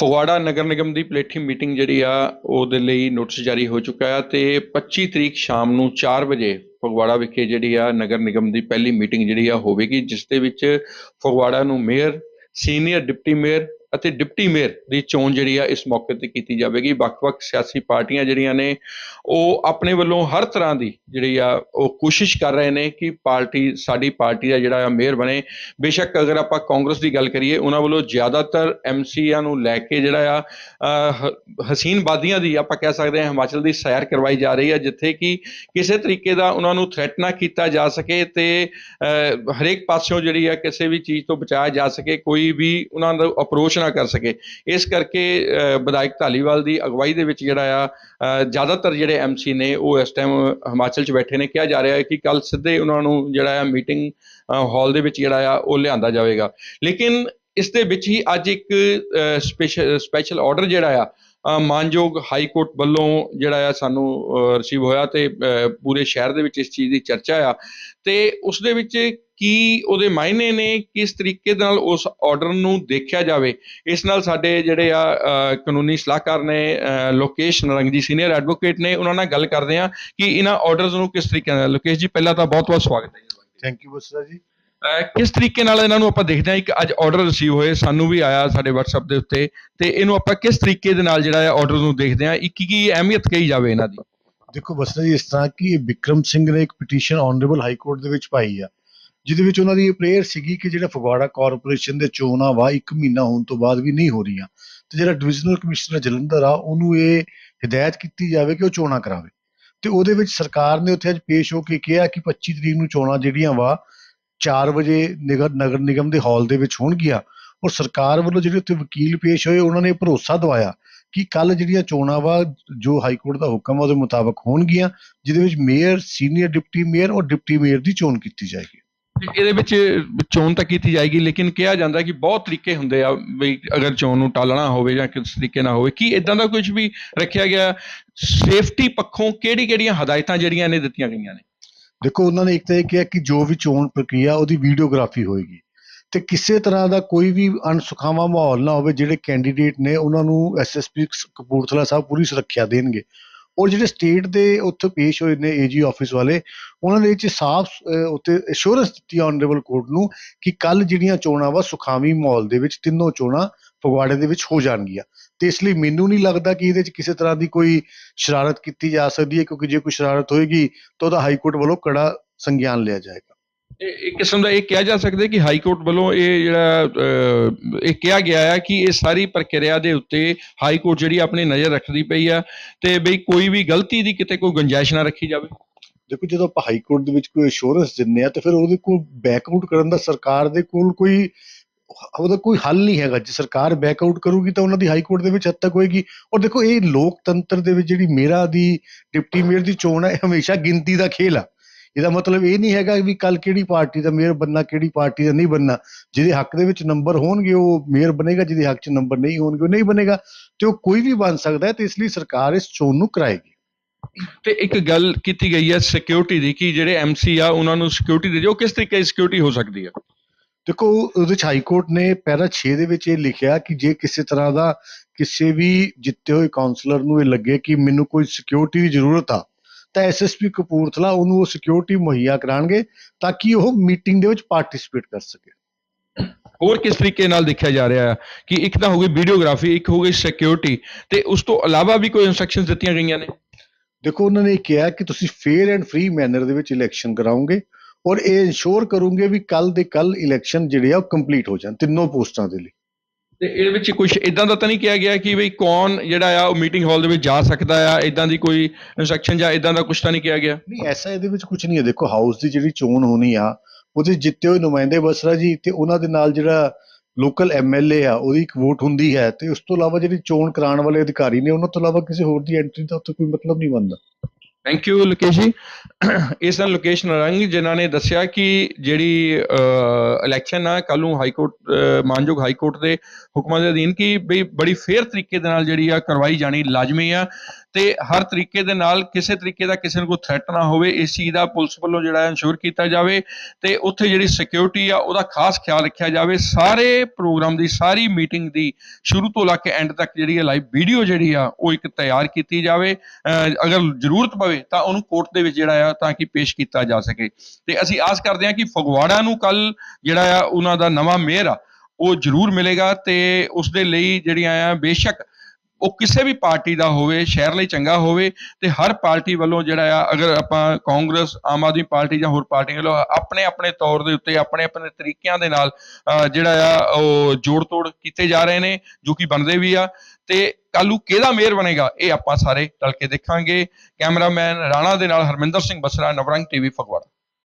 ਫਗਵਾੜਾ ਨਗਰ ਨਿਗਮ ਦੀ ਪਲੇਠੀ meeting ਜਿਹੜੀ ਆ, ਉਹਦੇ ਲਈ ਨੋਟਿਸ ਜਾਰੀ ਹੋ ਚੁੱਕਾ ਆ ਤੇ 25 ਤਰੀਕ ਸ਼ਾਮ ਨੂੰ 4 ਵਜੇ ਫਗਵਾੜਾ ਵਿਖੇ ਜਿਹੜੀ ਆ ਨਗਰ ਨਿਗਮ ਦੀ ਪਹਿਲੀ ਮੀਟਿੰਗ ਜਿਹੜੀ ਆ ਹੋਵੇਗੀ, ਜਿਸ ਦੇ ਵਿੱਚ ਫਗਵਾੜਾ ਨੂੰ ਮੇਅਰ, ਸੀਨੀਅਰ ਡਿਪਟੀ ਮੇਅਰ ਅਤੇ ਡਿਪਟੀ ਮੇਅਰ ਦੀ ਚੋਣ ਜਿਹੜੀ ਆ ਇਸ ਮੌਕੇ ਤੇ ਕੀਤੀ ਜਾਵੇਗੀ। ਵੱਖ-ਵੱਖ ਸਿਆਸੀ ਪਾਰਟੀਆਂ ਜਿਹੜੀਆਂ ਨੇ ਉਹ ਆਪਣੇ ਵੱਲੋਂ ਹਰ ਤਰ੍ਹਾਂ ਦੀ ਜਿਹੜੀ ਆ ਉਹ ਕੋਸ਼ਿਸ਼ ਕਰ ਰਹੇ ਨੇ ਕਿ ਪਾਰਟੀ ਸਾਡੀ ਪਾਰਟੀ ਦਾ ਜਿਹੜਾ ਆ ਮੇਅਰ ਬਣੇ। ਬੇਸ਼ੱਕ ਅਗਰ ਆਪਾਂ ਕਾਂਗਰਸ ਦੀ ਗੱਲ ਕਰੀਏ ਉਹਨਾਂ ਵੱਲੋਂ ਜ਼ਿਆਦਾਤਰ ਐਮਸੀਆਂ ਨੂੰ ਲੈ ਕੇ ਜਿਹੜਾ ਆ ਅਹ, ਹਸੀਨ ਬਾਦੀਆਂ ਦੀ ਆਪਾਂ ਕਹਿ ਸਕਦੇ ਹਾਂ ਹਿਮਾਚਲ ਦੀ ਸੈਰ ਕਰਵਾਈ ਜਾ ਰਹੀ ਹੈ ਜਿੱਥੇ ਕਿ ਕਿਸੇ ਤਰੀਕੇ ਦਾ ਉਹਨਾਂ ਨੂੰ ਥ੍ਰੈਟ ਨਾ ਕੀਤਾ ਜਾ ਸਕੇ ਤੇ ਹਰੇਕ ਪਾਸਿਓਂ ਜਿਹੜੀ ਆ ਕਿਸੇ ਵੀ ਚੀਜ਼ ਤੋਂ ਬਚਾਇਆ ਜਾ ਸਕੇ ਕੋਈ ਵੀ ਉਹਨਾਂ ਦਾ ਅਪਰੋਚ ਨਾ ਕਰ ਸਕੇ। ਇਸ ਕਰਕੇ ਵਿਧਾਇਕ ਧਾਲੀਵਾਲ ਦੀ ਅਗਵਾਈ ਦੇ ਵਿੱਚ ਜਿਹੜਾ ਆ ਜ਼ਿਆਦਾਤਰ ਜਿਹੜੇ ਐਮਸੀ ਨੇ, ਉਹ ਇਸ ਟਾਈਮ ਹਿਮਾਚਲ 'ਚ ਬੈਠੇ ਨੇ। ਕਿਹਾ ਜਾ ਰਿਹਾ ਹੈ ਕਿ ਕੱਲ ਸਿੱਧੇ ਉਹਨਾਂ ਨੂੰ ਜਿਹੜਾ ਆ ਮੀਟਿੰਗ ਹਾਲ ਦੇ ਵਿੱਚ ਜਿਹੜਾ ਆ, ਉਹ ਲਿਆਂਦਾ ਜਾਵੇਗਾ। ਲੇਕਿਨ ਇਸ ਦੇ ਵਿੱਚ ਹੀ ਅੱਜ ਇੱਕ ਸਪੈਸ਼ਲ ਸਪੈਸ਼ਲ ਆਰਡਰ ਜਿਹੜਾ ਆ ਮਾਨਯੋਗ ਹਾਈ ਕੋਰਟ ਵੱਲੋਂ ਜਿਹੜਾ ਆ ਸਾਨੂੰ ਰਿਸੀਵ ਹੋਇਆ ਤੇ ਪੂਰੇ ਸ਼ਹਿਰ ਦੇ ਵਿੱਚ ਇਸ ਚੀਜ਼ ਦੀ ਚਰਚਾ ਆ। ਤੇ ਉਸ ਦੇ ਵਿੱਚ ਕੀ ਉਹਦੇ ਮਾਇਨੇ ਨੇ ਕਿਸ ਤਰੀਕੇ ਦੇ ਨਾਲ ਉਸ ਆਰਡਰ ਨੂੰ ਦੇਖਿਆ ਜਾਵੇ? ਇਸ ਨਾਲ ਸਾਡੇ ਜਿਹੜੇ ਆ ਕਾਨੂੰਨੀ ਸਲਾਹਕਾਰ ਨੇ ਲੋਕੇਸ਼ ਨਰੰਗ ਜੀ ਸੀਨੀਅਰ ਐਡਵੋਕੇਟ ਨੇ ਉਹਨਾਂ ਨਾਲ ਗੱਲ ਕਰਦੇ ਆ ਕਿ ਇਹਨਾਂ ਆਰਡਰਸ ਨੂੰ ਕਿਸ ਤਰੀਕੇ ਨਾਲ। ਲੋਕੇਸ਼ ਜੀ ਪਹਿਲਾਂ ਤਾਂ ਬਹੁਤ ਬਹੁਤ ਸਵਾਗਤ ਹੈ ਥੈਂਕ ਯੂ ਬਸਰਾ ਜੀ। ਕਿਸ ਤਰੀਕੇ ਨਾਲ ਇਹਨਾਂ ਨੂੰ ਆਪਾਂ ਦੇਖਦੇ ਹਾਂ ਇੱਕ ਅੱਜ ਆਰਡਰ ਰਿਸੀਵ ਹੋਏ ਸਾਨੂੰ ਵੀ ਆਇਆ ਸਾਡੇ WhatsApp ਦੇ ਉੱਤੇ। ਤੇ ਇਹਨੂੰ ਆਪਾਂ ਕਿਸ ਤਰੀਕੇ ਦੇ ਨਾਲ ਜਿਹੜਾ ਹੈ ਆਰਡਰ ਨੂੰ ਦੇਖਦੇ ਹਾਂ ਇੱਕ ਕੀ ਅਹਿਮੀਅਤ ਕਹੀ ਜਾਵੇ ਇਹਨਾਂ ਦੀ? ਦੇਖੋ ਬਸਰਾ ਜੀ ਇਸ ਤਰ੍ਹਾਂ ਕਿ ਵਿਕਰਮ ਸਿੰਘ ਨੇ ਇੱਕ ਪਟੀਸ਼ਨ ਆਨਰੇਬਲ ਹਾਈ ਕੋਰਟ ਦੇ ਵਿੱਚ ਪਾਈ ਆ। ਜਿਹਦੇ ਵਿੱਚ ਉਹਨਾਂ ਦੀ ਇਹ ਪ੍ਰੇਅਰ ਸੀਗੀ ਕਿ ਜਿਹੜਾ ਫਗਵਾੜਾ ਕਾਰਪੋਰੇਸ਼ਨ ਦੇ ਚੋਣਾਂ ਵਾ 1 ਮਹੀਨਾ ਹੋਣ ਤੋਂ ਬਾਅਦ ਵੀ ਨਹੀਂ ਹੋ ਰਹੀਆਂ। ਤੇ ਜਿਹੜਾ ਡਿਵੀਜ਼ਨਲ ਕਮਿਸ਼ਨਰ ਜਲੰਧਰ ਆ, ਉਹਨੂੰ ਇਹ ਹਦਾਇਤ ਕੀਤੀ ਜਾਵੇ ਕਿ ਉਹ ਚੋਣਾਂ ਕਰਾਵੇ। ਤੇ ਉਹਦੇ ਵਿੱਚ ਸਰਕਾਰ ਨੇ ਉੱਥੇ ਅੱਜ ਪੇਸ਼ ਹੋ ਕੇ ਕਿਹਾ ਕਿ 25 ਤਰੀਕ ਨੂੰ ਚੋਣਾਂ ਜਿਹੜੀਆਂ ਵਾ 4 ਵਜੇ ਨਗਰ ਨਗਰ ਨਿਗਮ ਦੇ ਹਾਲ ਦੇ ਵਿੱਚ ਹੋਣਗੀਆਂ। ਔਰ ਸਰਕਾਰ ਵੱਲੋਂ ਜਿਹੜੇ ਉੱਥੇ ਵਕੀਲ ਪੇਸ਼ ਹੋਏ, ਉਹਨਾਂ ਨੇ ਭਰੋਸਾ ਦਵਾਇਆ ਕਿ ਕੱਲ ਜਿਹੜੀਆਂ ਚੋਣਾਂ ਵਾ, ਜੋ ਹਾਈ ਕੋਰਟ ਦਾ ਹੁਕਮ ਆ, ਉਹਦੇ ਮੁਤਾਬਕ ਹੋਣਗੀਆਂ, ਜਿਹਦੇ ਵਿੱਚ ਮੇਅਰ ਸੀਨੀਅਰ ਡਿਪਟੀ ਮੇਅਰ ਔਰ ਡਿਪਟੀ ਮੇਅਰ ਦੀ ਚੋਣ ਕੀਤੀ ਜਾਏਗੀ। ਇਹਦੇ ਵਿੱਚ ਚੋਣ ਤਾਂ ਕੀਤੀ ਜਾਏਗੀ, ਲੇਕਿਨ ਕਿਹਾ ਜਾਂਦਾ ਕਿ ਬਹੁਤ ਤਰੀਕੇ ਹੁੰਦੇ ਆ ਵੀ ਅਗਰ ਚੋਣ ਨੂੰ ਟਾਲਣਾ ਹੋਵੇ ਜਾਂ ਕਿਸ ਤਰੀਕੇ ਨਾਲ ਹੋਵੇ, ਕੀ ਇਦਾਂ ਦਾ ਕੁਝ ਵੀ ਰੱਖਿਆ ਗਿਆ? ਸੇਫਟੀ ਪੱਖੋਂ ਕਿਹੜੀ ਕਿਹੜੀਆਂ ਹਦਾਇਤਾਂ ਜਿਹੜੀਆਂ ਨੇ ਦਿੱਤੀਆਂ ਗਈਆਂ ਨੇ? ਦੇਖੋ, ਉਹਨਾਂ ਨੇ ਇੱਕ ਤਾਂ ਇਹ ਕਿਹਾ ਕਿ ਜੋ ਵੀ ਚੋਣ ਪ੍ਰਕਿਰਿਆ, ਉਹਦੀ ਵੀਡੀਓਗ੍ਰਾਫੀ ਹੋਏਗੀ। ਤੇ ਕਿਸੇ ਤਰ੍ਹਾਂ ਦਾ ਕੋਈ ਵੀ ਅਣਸੁਖਾਵਾਂ ਮਾਹੌਲ ਨਾ ਹੋਵੇ, ਜਿਹੜੇ ਕੈਂਡੀਡੇਟ ਨੇ, ਉਹਨਾਂ ਨੂੰ ਐਸਐਸਪੀ ਕਪੂਰਥਲਾ ਸਾਹਿਬ ਪੂਰੀ ਸੁਰੱਖਿਆ ਦੇਣਗੇ। ਔਰ ਜਿਹੜੇ ਸਟੇਟ ਦੇ ਉੱਥੇ ਪੇਸ਼ ਹੋਏ ਨੇ ਏਜੀ ਆਫਿਸ ਵਾਲੇ ਉਹਨਾਂ ਨੇ ਇਹ 'ਚ ਸਾਫ਼ ਅਹ, ਉੱਤੇ ਅਸ਼ੋਰੈਂਸ ਦਿੱਤੀ ਆਨਰੇਬਲ ਕੋਰਟ ਨੂੰ ਕਿ ਕੱਲ ਜਿਹੜੀਆਂ ਚੋਣਾਂ ਵਾ ਸੁਖਾਵੀ ਮਾਹੌਲ ਦੇ ਵਿੱਚ ਤਿੰਨੋਂ ਚੋਣਾਂ ਫਗਵਾੜੇ ਦੇ ਵਿੱਚ ਹੋ ਜਾਣਗੀਆਂ। ਤੇ ਇਸ ਲਈ ਮੈਨੂੰ ਨਹੀਂ ਲੱਗਦਾ ਕਿ ਇਹਦੇ 'ਚ ਕਿਸੇ ਤਰ੍ਹਾਂ ਦੀ ਕੋਈ ਸ਼ਰਾਰਤ ਕੀਤੀ ਜਾ ਸਕਦੀ ਹੈ ਕਿਉਂਕਿ ਜੇ ਕੋਈ ਸ਼ਰਾਰਤ ਹੋਏਗੀ ਤਾਂ ਉਹਦਾ ਹਾਈ ਕੋਰਟ ਵੱਲੋਂ ਕੜਾ ਸੰਗਿਆਨ ਲਿਆ ਜਾਏਗਾ। ਇੱਕ ਕਿਸਮ ਦਾ ਇਹ ਕਿਹਾ ਜਾ ਸਕਦਾ ਕਿ ਹਾਈ ਕੋਰਟ ਵੱਲੋਂ ਇਹ ਜਿਹੜਾ ਇਹ ਕਿਹਾ ਗਿਆ ਹੈ ਕਿ ਇਹ ਸਾਰੀ ਪ੍ਰਕਿਰਿਆ ਦੇ ਉੱਤੇ ਹਾਈ ਕੋਰਟ ਜਿਹੜੀ ਆਪਣੀ ਨਜ਼ਰ ਰੱਖਦੀ ਪਈ ਆ ਤੇ ਬਈ ਕੋਈ ਵੀ ਗਲਤੀ ਦੀ ਕਿਤੇ ਕੋਈ ਗੁੰਜਾਇਸ਼ ਨਾ ਰੱਖੀ ਜਾਵੇ। ਦੇਖੋ, ਜਦੋਂ ਆਪਾਂ ਹਾਈ ਕੋਰਟ ਦੇ ਵਿੱਚ ਕੋਈ ਅਸ਼ੋਰੈਂਸ ਦਿੰਦੇ ਆ, ਤਾਂ ਫਿਰ ਉਹਦੇ ਕੋਲ ਬੈਕ ਆਊਟ ਕਰਨ ਦਾ ਸਰਕਾਰ ਦੇ ਕੋਲ ਕੋਈ, ਉਹਦਾ ਕੋਈ ਹੱਲ ਨਹੀਂ ਹੈਗਾ। ਜੇ ਸਰਕਾਰ ਬੈਕ ਆਊਟ ਕਰੂਗੀ ਤਾਂ ਉਹਨਾਂ ਦੀ ਹਾਈ ਕੋਰਟ ਦੇ ਵਿੱਚ ਹੱਦ ਤੱਕ ਹੋਏਗੀ। ਔਰ ਦੇਖੋ, ਇਹ ਲੋਕਤੰਤਰ ਦੇ ਵਿੱਚ ਜਿਹੜੀ ਮੇਰਾ ਦੀ, ਡਿਪਟੀ ਮੇਅਰ ਦੀ ਚੋਣ ਹੈ ਹਮੇਸ਼ਾ ਗਿਣਤੀ ਦਾ ਖੇਲ ਆ। ਇਹਦਾ ਮਤਲਬ ਇਹ ਨਹੀਂ ਹੈਗਾ ਵੀ ਕੱਲ ਕਿਹੜੀ ਪਾਰਟੀ ਦਾ ਮੇਅਰ ਬੰਨਾ ਕਿਹੜੀ ਪਾਰਟੀ ਦਾ ਨਹੀਂ ਬੰਨਾ। ਜਿਹਦੇ ਹੱਕ ਦੇ ਵਿੱਚ ਨੰਬਰ ਹੋਣਗੇ ਉਹ ਮੇਅਰ ਬਣੇਗਾ ਜਿਹਦੇ ਹੱਕ 'ਚ ਨੰਬਰ ਨਹੀਂ ਹੋਣਗੇ ਉਹ ਨਹੀਂ ਬਣੇਗਾ। ਤੇ ਉਹ ਕੋਈ ਵੀ ਬਣ ਸਕਦਾ ਹੈ ਤੇ ਇਸ ਲਈ ਸਰਕਾਰ ਇਸ ਚੋਣ ਨੂੰ ਕਰਾਏਗੀ। ਤੇ ਇੱਕ ਗੱਲ ਕੀਤੀ ਗਈ ਹੈ ਸਿਕਿਉਰਿਟੀ ਦੀ ਕਿ ਜਿਹੜੇ ਐਮਸੀ ਆ ਉਹਨਾਂ ਨੂੰ ਸਿਕਿਉਰਿਟੀ ਦੇ ਜੋ ਕਿਸ ਤਰੀਕੇ ਦੀ ਸਿਕਿਉਰਿਟੀ ਹੋ ਸਕਦੀ ਹੈ? ਦੇਖੋ ਉਹਦੇ ਚ ਹਾਈ ਕੋਰਟ ਨੇ ਪੈਰਾ 6 ਦੇ ਵਿੱਚ ਇਹ ਲਿਖਿਆ ਕਿ ਜੇ ਕਿਸੇ ਤਰ੍ਹਾਂ ਦਾ ਕਿਸੇ ਵੀ ਜਿੱਤੇ ਹੋਏ ਕਾਉਂਸਲਰ ਨੂੰ ਇਹ ਲੱਗੇ ਕਿ ਮੈਨੂੰ ਕੋਈ ਸਿਕਿਉਰਿਟੀ ਦੀ ਜ਼ਰੂਰਤ ਆ ਤਾਂ ਐਸਐਸਪੀ ਕਪੂਰਥਲਾ ਉਹਨੂੰ ਉਹ ਸਿਕਿਉਰਿਟੀ ਮੁਹੱਈਆ ਕਰਾਣਗੇ ਤਾਂ ਕਿ ਉਹ ਮੀਟਿੰਗ ਦੇ ਵਿੱਚ ਪਾਰਟਿਸਿਪੇਟ ਕਰ ਸਕੇ। ਹੋਰ ਕਿਸ ਤਰੀਕੇ ਨਾਲ ਦੇਖਿਆ ਜਾ ਰਿਹਾ ਹੈ ਕਿ ਇੱਕ ਤਾਂ ਹੋ ਗਈ ਵੀਡੀਓਗ੍ਰਾਫੀ ਇੱਕ ਹੋ ਗਈ ਸਿਕਿਉਰਿਟੀ ਤੇ ਉਸ ਤੋਂ ਇਲਾਵਾ ਵੀ ਕੋਈ ਇਨਸਟਰਕਸ਼ਨਸ ਦਿੱਤੀਆਂ ਗਈਆਂ ਨੇ? ਦੇਖੋ ਉਹਨਾਂ ਨੇ ਕਿਹਾ ਕਿ ਤੁਸੀਂ ਫੇਅਰ ਐਂਡ ਫ੍ਰੀ ਮੈਨਰ ਦੇ ਵਿੱਚ ਇਲੈਕਸ਼ਨ ਕਰਾਓਗੇ ਔਰ ਇਹ ਇਨਸ਼ੋਰ ਕਰੋਗੇ ਵੀ ਕੱਲ ਦੇ ਕੱਲ ਇਲੈਕਸ਼ਨ ਜਿਹੜੇ ਆ ਉਹ ਕੰਪਲੀਟ ਹੋ ਜਾਣ ਤਿੰਨੋਂ ਪੋਸਟਾਂ ਦੇ ਲਈ। ਤੇ ਇਹਦੇ ਵਿੱਚ ਕੁਝ ਇਦਾਂ ਦਾ ਤਾਂ ਨਹੀਂ ਕਿਹਾ ਗਿਆ ਕਿ ਬਈ ਕੌਣ ਜਿਹੜਾ ਆ ਉਹ ਮੀਟਿੰਗ ਹਾਲ ਦੇ ਵਿੱਚ ਜਾ ਸਕਦਾ ਆ ਇਦਾਂ ਦੀ ਕੋਈ ਇਨਸਟਰਕਸ਼ਨ ਜਾਂ ਇਦਾਂ ਦਾ ਕੁਝ ਤਾਂ ਨਹੀਂ ਕਿਹਾ ਗਿਆ? ਨਹੀਂ, ਐਸਾ ਇਹਦੇ ਵਿੱਚ ਕੁਝ ਨਹੀਂ ਹੈ। ਦੇਖੋ ਹਾਊਸ ਦੀ ਜਿਹੜੀ ਚੋਣ ਹੋਣੀ ਆ, ਉਹਦੇ ਜਿੱਤੇ ਹੋਏ ਨੁਮਾਇੰਦੇ ਬਸਰਾ ਜੀ ਤੇ ਉਹਨਾਂ ਦੇ ਨਾਲ ਜਿਹੜਾ ਲੋਕਲ ਐਮਐਲਏ ਆ, ਉਹਦੀ ਇੱਕ ਵੋਟ ਹੁੰਦੀ ਹੈ ਤੇ ਉਸ ਤੋਂ ਇਲਾਵਾ ਜਿਹੜੀ ਚੋਣ ਕਰਾਉਣ ਵਾਲੇ ਅਧਿਕਾਰੀ ਨੇ, ਉਹਨਾਂ ਤੋਂ ਇਲਾਵਾ ਕਿਸੇ ਹੋਰ ਦੀ ਐਂਟਰੀ ਦਾ ਉੱਥੇ ਕੋਈ ਮਤਲਬ ਨਹੀਂ ਬਣਦਾ। ਥੈਂਕ ਯੂ ਲੋਕੇਸ਼ ਜੀ ਇਸ ਨਾਲ ਲੋਕੇਸ਼ ਨਰੰਗ ਜਿਨ੍ਹਾਂ ਨੇ ਦੱਸਿਆ ਕਿ ਜਿਹੜੀ ਇਲੈਕਸ਼ਨ ਆ ਕੱਲ ਨੂੰ ਹਾਈ ਕੋਰਟ ਮਾਨਯੋਗ ਹਾਈ ਕੋਰਟ ਦੇ ਹੁਕਮਾਂ ਦੇ ਅਧੀਨ ਕਿ ਬਈ ਬੜੀ ਫੇਅਰ ਤਰੀਕੇ ਦੇ ਨਾਲ ਜਿਹੜੀ ਆ, ਕਰਵਾਈ ਜਾਣੀ ਲਾਜ਼ਮੀ ਆ। ਤੇ ਹਰ ਤਰੀਕੇ ਦੇ ਨਾਲ ਕਿਸੇ ਤਰੀਕੇ ਦਾ ਕਿਸੇ ਨੂੰ ਕੋਈ ਥ੍ਰੈਟ ਨਾ ਹੋਵੇ, ਇਸ ਚੀਜ਼ ਦਾ ਪੁਲਿਸ ਵੱਲੋਂ ਜਿਹੜਾ ਹੈ ਇਨਸ਼ੋਰ ਕੀਤਾ ਜਾਵੇ ਤੇ ਉੱਥੇ ਜਿਹੜੀ ਸਿਕਿਉਰਿਟੀ ਆ, ਉਹਦਾ ਖਾਸ ਖਿਆਲ ਰੱਖਿਆ ਜਾਵੇ। ਸਾਰੇ ਪ੍ਰੋਗਰਾਮ ਦੀ, ਸਾਰੀ ਮੀਟਿੰਗ ਦੀ ਸ਼ੁਰੂ ਤੋਂ ਲੈ ਕੇ ਐਂਡ ਤੱਕ ਜਿਹੜੀ ਹੈ ਲਾਈਵ ਵੀਡੀਓ ਜਿਹੜੀ ਆ, ਉਹ ਇੱਕ ਤਿਆਰ ਕੀਤੀ ਜਾਵੇ। ਅਗਰ ਜ਼ਰੂਰਤ ਪਵੇ ਤਾਂ ਉਹਨੂੰ ਕੋਰਟ ਦੇ ਵਿੱਚ ਜਿਹੜਾ ਆ, ਤਾਂ ਕਿ ਪੇਸ਼ ਕੀਤਾ ਜਾ ਸਕੇ। ਤੇ ਅਸੀਂ ਆਸ ਕਰਦੇ ਹਾਂ ਕਿ ਫਗਵਾੜਾ ਨੂੰ ਕੱਲ ਜਿਹੜਾ ਆ, ਉਹਨਾਂ ਦਾ ਨਵਾਂ ਮੇਅਰ ਆ, ਉਹ ਜ਼ਰੂਰ ਮਿਲੇਗਾ ਤੇ ਉਸ ਦੇ ਲਈ ਜਿਹੜੀਆਂ ਆ, ਬੇਸ਼ੱਕ ਉਹ ਕਿਸੇ ਵੀ ਪਾਰਟੀ ਦਾ ਹੋਵੇ, ਸ਼ਹਿਰ ਲਈ ਚੰਗਾ ਹੋਵੇ ਤੇ ਹਰ ਪਾਰਟੀ ਵੱਲੋਂ ਜਿਹੜਾ ਆ, ਅਗਰ ਆਪਾਂ ਕਾਂਗਰਸ, ਆਮ ਆਦਮੀ ਪਾਰਟੀ ਜਾਂ ਹੋਰ ਪਾਰਟੀਆਂ ਵੱਲੋਂ ਆਪਣੇ ਆਪਣੇ ਤੌਰ ਦੇ ਉੱਤੇ, ਆਪਣੇ ਆਪਣੇ ਤਰੀਕਿਆਂ ਦੇ ਨਾਲ ਅਹ ਜਿਹੜਾ ਆ, ਉਹ ਜੋੜ ਤੋੜ ਕੀਤੇ ਜਾ ਰਹੇ ਨੇ, ਜੋ ਕਿ ਬਣਦੇ ਵੀ ਆ। ਤੇ ਕੱਲੂ ਕਿਹਦਾ ਮੇਅਰ ਬਣੇਗਾ, ਇਹ ਆਪਾਂ ਸਾਰੇ ਟਲ ਕੇ ਦੇਖਾਂਗੇ। ਕੈਮਰਾਮੈਨ ਰਾਣਾ ਦੇ ਨਾਲ ਹਰਮਿੰਦਰ ਸਿੰਘ ਬਸਰਾ, ਨਵਰੰਗ ਟੀਵੀ ਫਗਵਾੜਾ।